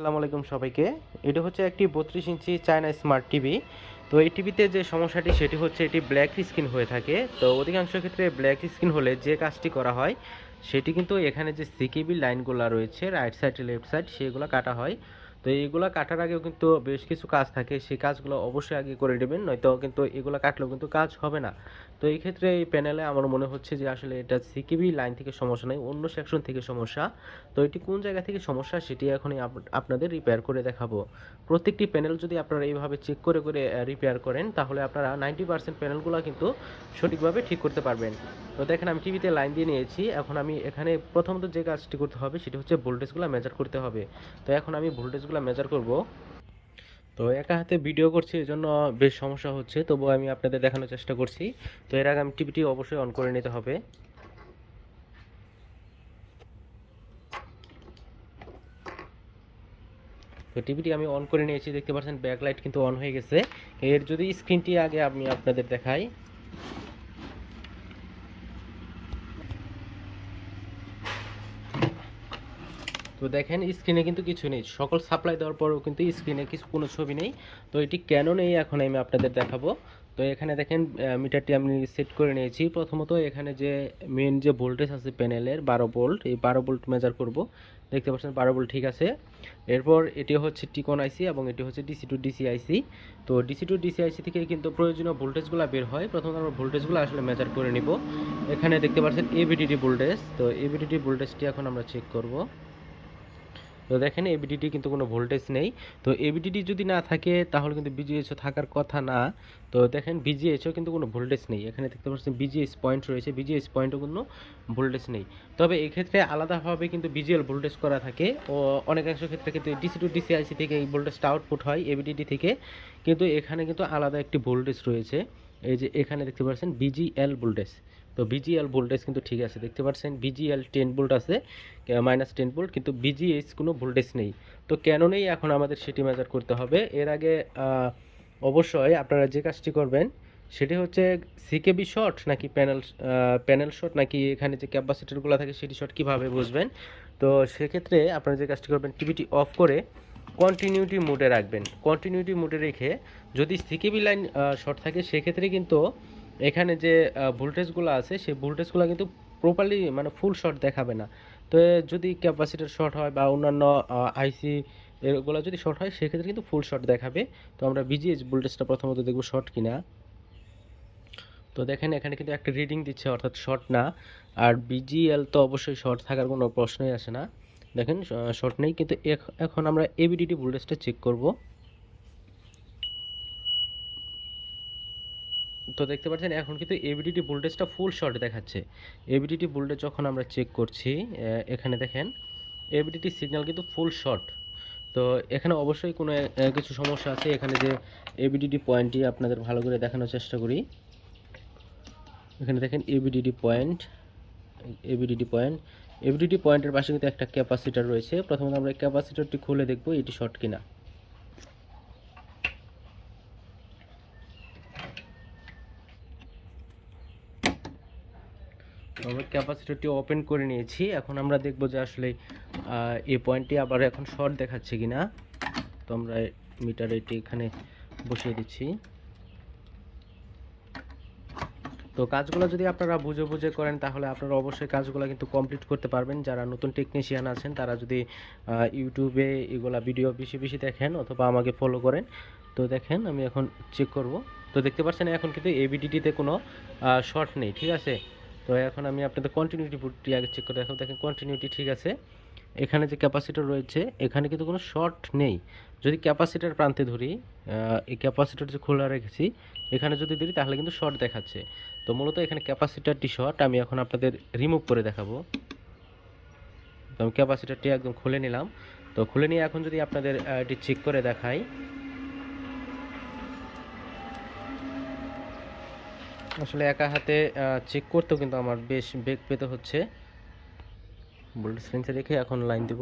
আসসালামু আলাইকুম সবাইকে। এটা হচ্ছে একটি বত্রিশ ইঞ্চি চায়না স্মার্ট টিভি। তো এই টিভিতে যে সমস্যাটি, সেটি হচ্ছে এটি ব্ল্যাক স্ক্রিন হয়ে থাকে। তো অধিকাংশ ক্ষেত্রে ব্ল্যাক স্ক্রিন হলে যে কাজটি করা হয়, সেটি কিন্তু এখানে যে সিকিবি লাইনগুলো রয়েছে, রাইট সাইড, লেফট সাইড, সেগুলো কাটা হয়। তো এইগুলো কাটার আগেও কিন্তু বেশ কিছু কাজ থাকে, সেই কাজগুলো অবশ্যই আগে করে নেবেন, নয়তো কিন্তু এগুলো কাটলেও কিন্তু কাজ হবে না। তো এই ক্ষেত্রে এই প্যানেলে আমার মনে হচ্ছে যে আসলে এটা সিকিবি লাইন থেকে সমস্যা নয় অন্য সেকশন থেকে সমস্যা। তো এটি কোন জায়গা থেকে সমস্যা সেটি এখনই আপ- আপনাদের রিপেয়ার করে দেখাবো। প্রত্যেকটি প্যানেল যদি আপনারা এইভাবে চেক করে করে রিপেয়ার করেন, তাহলে আপনারা নাইনটি পার্সেন্ট প্যানেলগুলো কিন্তু সঠিকভাবে ঠিক করতে পারবেন। তো দেখেন, আমি টিভিতে লাইন দিয়ে নিয়েছি, এখন আমি এখানে প্রথমত যে কাজটি করতে হবে সেটি হচ্ছে ভোল্টেজগুলো মেজার করতে হবে। তো এখন আমি ভোল্টেজগুলো মেজার করব। তো একা হাতে ভিডিও করছি, এজন্য বেশ সমস্যা হচ্ছে। তবু আমি আপনাদের দেখানোর চেষ্টা করছি। তো এর আগে আমি টিভিটি অবশ্যই অন করে নিতে হবে। তো টিভিটি আমি অন করে নিয়েছি, দেখতে পাচ্ছেন ব্যাকলাইট কিন্তু অন হয়ে গেছে। এর যদি স্ক্রিনটি আগে আমি আপনাদের দেখাই। তো দেখেন স্ক্রিনে কিন্তু কিছু নেই। সকল সাপ্লাই দেওয়ার পরেও কিন্তু স্ক্রিনে কিছু, কোনো ছবি নেই। তো এটি কেন নেই, এখন আমি আপনাদের দেখাবো। তো এখানে দেখেন মিটারটি আমি সেট করে নিয়েছি। প্রথমত এখানে যে মেন যে ভোল্টেজ আছে প্যানেলের বারো ভোল্ট এই বারো ভোল্ট মেজার করব। দেখতে পাচ্ছেন, বারো ভোল্ট ঠিক আছে। এরপর এটি হচ্ছে টিকন আইসি এবং এটি হচ্ছে ডিসি টু ডিসি আইসি তো ডিসি টু ডিসি আইসি থেকে কিন্তু প্রয়োজনীয় ভোল্টেজগুলো বের হয়। প্রথমত আমরা ভোল্টেজগুলো আসলে মেজার করে নিব। এখানে দেখতে পাচ্ছেন এবিডিডি ভোল্টেজ তো এবিডিডি ভোল্টেজটি এখন আমরা চেক করব। তো দেখেন এবিডিটি কিন্তু কোনো ভোল্টেজ নেই। তো এবিডিটি যদি না থাকে, তাহলে কিন্তু বিজিএসও থাকার কথা না। তো দেখেন বিজিএসও কিন্তু কোনো ভোল্টেজ নেই। এখানে দেখতে পাচ্ছেন বিজিএস পয়েন্ট রয়েছে। বিজিএস পয়েন্টও কোনো ভোল্টেজ নেই। তবে এক্ষেত্রে আলাদাভাবে কিন্তু বিজিএল ভোল্টেজ করা থাকে। ও অনেকাংশ ক্ষেত্রে কিন্তু ডিসি টু ডিসি আইসি থেকে এই ভোল্টেজটা আউটপুট হয় এবিডিটি থেকে। কিন্তু এখানে কিন্তু আলাদা একটি ভোল্টেজ রয়েছে। এই যে এখানে দেখতে পাচ্ছেন বিজিএল ভোল্টেজ তো বিজিএল ভোল্টেজ কিন্তু ঠিক আছে, দেখতে পাচ্ছেন বিজিএল টেন ভোল্ট আছে মাইনাস টেন ভোল্ট কিন্তু বিজিএস কোনো ভোল্টেজ নেই। তো কেন নেই এখন আমাদের সেটি মেজার করতে হবে? এর আগে অবশ্যই আপনারা যে কাজটি করবেন, সেটি হচ্ছে সিকেবি শর্ট নাকি প্যানেল প্যানেল শর্ট নাকি এখানে যে ক্যাপাসিটারগুলো থাকে, সেটি শর্ট কীভাবে বুঝবেন? তো সেক্ষেত্রে আপনারা যে কাজটি করবেন টিভিটি অফ করে কন্টিনিউটি মোডে রাখবেন। কন্টিনিউটি মোডে রেখে যদি সিকেবি লাইন শর্ট থাকে, সেক্ষেত্রে কিন্তু এখানে যে ভোল্টেজগুলো আছে, সেই ভোল্টেজগুলো কিন্তু প্রপারলি মানে ফুল শর্ট দেখাবে না। তো যদি ক্যাপাসিটার শর্ট হয় বা অন্যান্য আইসি এগুলো যদি শর্ট হয়, সেক্ষেত্রে কিন্তু ফুল শর্ট দেখাবে। তো আমরা বিজিএস ভোল্টেজটা প্রথমত দেখব শর্ট কিনা। তো দেখেন, এখানে কিন্তু একটা রিডিং দিচ্ছে, অর্থাৎ শর্ট না। আর বিজিএল তো অবশ্যই শর্ট থাকার কোনো প্রশ্নই আসে না। দেখেন শর্ট নেই, কিন্তু এখন আমরা এবিডিটি ভোল্টেজটা চেক করব। তো দেখতে পাচ্ছেন, এখন কিন্তু এবিডিটি ভোল্টেজটা ফুল শর্ট দেখাচ্ছে। এবিডিটি ভোল্টেজ যখন আমরা চেক করছি এখানে দেখেন এবিডিটি সিগন্যাল কিন্তু ফুল শর্ট তো এখানে অবশ্যই কোনো কিছু সমস্যা আছে, এখানে যে এবিডিটি পয়েন্টটি আপনাদের ভালো করে দেখানোর চেষ্টা করি। এখানে দেখেন ABDD point ABDD point ABDD পয়েন্টের পাশে কিন্তু একটা ক্যাপাসিটার রয়েছে। প্রথমত আমরা ক্যাপাসিটারটি খুলে দেখব এটি শর্ট কিনা। আমরা ক্যাপাসিটরটি ওপেন করে নিয়েছি। এখন আমরা দেখব যে আসলে এই পয়েন্টটি আবার এখন শর্ট দেখাচ্ছে কিনা। তো আমরা মিটার এটি এখানে বসিয়ে দিচ্ছি। তো কাজগুলো যদি আপনারা বুঝে বুঝে করেন, তাহলে আপনারা অবশ্যই কাজগুলো কিন্তু কমপ্লিট করতে পারবেন। যারা নতুন টেকনিশিয়ান আছেন, তারা যদি ইউটিউবে এগুলা ভিডিও বেশি বেশি দেখেন অথবা আমাকে ফলো করেন, তো দেখেন আমি এখন চেক করব। তো দেখতে পাচ্ছেন এখন কিন্তু এবিডিটিতে কোনো শর্ট নেই, ঠিক আছে? তো এখন আমি আপনাদের কন্টিনিউটি বুটটি আগে চেক করে দেখাবো দেখেন কন্টিনিউটি ঠিক আছে। এখানে যে ক্যাপাসিটর রয়েছে, এখানে কিন্তু কোনো শর্ট নেই। যদি ক্যাপাসিটার প্রান্তে ধরি এই ক্যাপাসিটর যে খোলা রেখেছি, এখানে যদি ধরি, তাহলে কিন্তু শর্ট দেখাচ্ছে। তো মূলত এখানে ক্যাপাসিটারটি শর্ট আমি এখন আপনাদের রিমুভ করে দেখাবো। তো আমি ক্যাপাসিটারটি একদম খুলে নিলাম। তো খুলে নিয়ে এখন যদি আপনাদের এটি চেক করে দেখাই। আসলে একা হাতে চেক করতেও কিন্তু আমার বেশ বেগ পেতে হচ্ছে। ভোল্টেজ রেঞ্জে রেখে এখন লাইন দেব।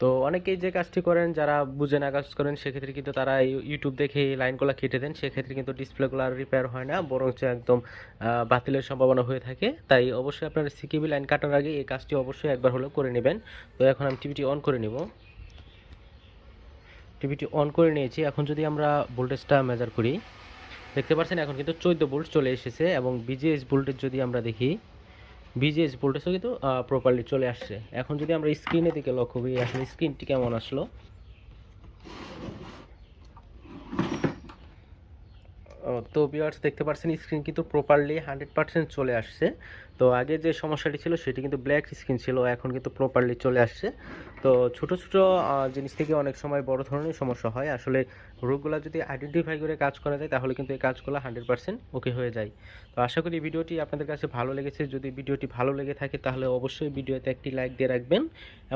তো অনেকেই যে কাজটি করেন, যারা বুঝে না কাজ করেন, সেক্ষেত্রে কিন্তু তারা ইউটিউব দেখে লাইনগুলো কেটে দেন। সেক্ষেত্রে কিন্তু ডিসপ্লেগুলো আর রিপেয়ার হয় না, বরঞ্চ একদম বাতিলের সম্ভাবনা হয়ে থাকে। তাই অবশ্যই আপনার সিকিবি লাইন কাটার আগে এই কাজটি অবশ্যই একবার হলেও করে নেবেন। তো এখন আমি টিভিটি অন করে নিব। টিভিটি অন করে নিয়েছি। এখন যদি আমরা ভোল্টেজটা মেজার করি, দেখতে পাচ্ছেন এখন কিন্তু চোদ্দ ভোল্ট চলে এসেছে এবং বিজিএস ভোল্টেজ যদি আমরা দেখি বিজিএস ভোল্টেজও কিন্তু প্রপারলি চলে আসছে। এখন যদি আমরা স্ক্রিনের দিকে লক্ষ্য করি, আসলে স্ক্রিনটি কেমন আসলো? তো ভিউয়ার্স দেখতে পাচ্ছেন স্ক্রিন কিন্তু প্রপারলি হান্ড্রেড পার্সেন্ট চলে আসছে। তো আগে যে সমস্যাটি ছিল, সেটি কিন্তু ব্ল্যাক স্ক্রিন ছিল, এখন কিন্তু প্রপারলি চলে আসছে। তো ছোট ছোট জিনিস থেকে অনেক সময় বড় ধরনের সমস্যা হয়। আসলে রোগগুলো যদি আইডেন্টিফাই করে কাজ করা যায়, তাহলে কিন্তু এই কাজগুলো হান্ড্রেড পার্সেন্ট ওকে হয়ে যায়। তো আশা করি ভিডিওটি আপনাদের কাছে ভালো লেগেছে। যদি ভিডিওটি ভালো লেগে থাকে, তাহলে অবশ্যই ভিডিওতে একটি লাইক দিয়ে রাখবেন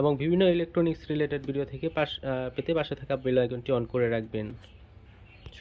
এবং বিভিন্ন ইলেকট্রনিক্স রিলেটেড ভিডিও থেকে পাশ পেতে পাশে থাকা বেল আইকনটি অন করে রাখবেন।